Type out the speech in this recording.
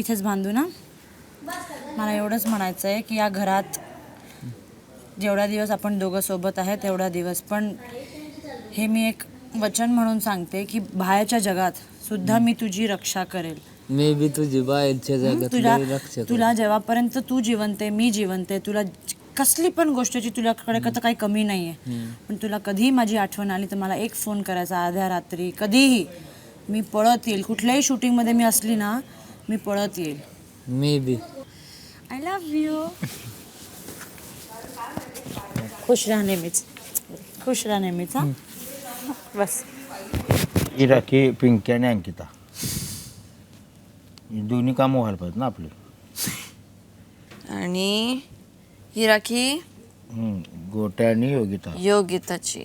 इथेच बांधू ना? मला एवढंच म्हणायचं आहे की या घरात जेवढा दिवस आपण दोघं सोबत आहे तेवढा दिवस. पण हे मी एक वचन म्हणून सांगते की बाहेरच्या जगात सुद्धा मी तुझी रक्षा करेल. मी बी तुझी बाहेरच्या हं? तुला जगात लक्ष तुला जेव्हापर्यंत तू जिवंत आहे मी जिवंत आहे तुला कसली पण गोष्टीची तुझ्याकडे तर काही कमी नाही आहे. पण तुला कधीही माझी आठवण आली तर मला एक फोन करायचा आध्या रात्री. कधीही मी पळत येईल कुठल्याही शूटिंगमध्ये मी असली ना मी पळत येईल. मी बी. आय लव्ह यू खुश राहा नेहमीच खुश राहा नेहमीच हा? बस. इराकी पिंकी आणि अंकिता. ही दोन्ही कामं व्हायला पाहिजेत ना आपली. आणि ही राखी हम्म, गोट्या आणि योगिता. योगिताची.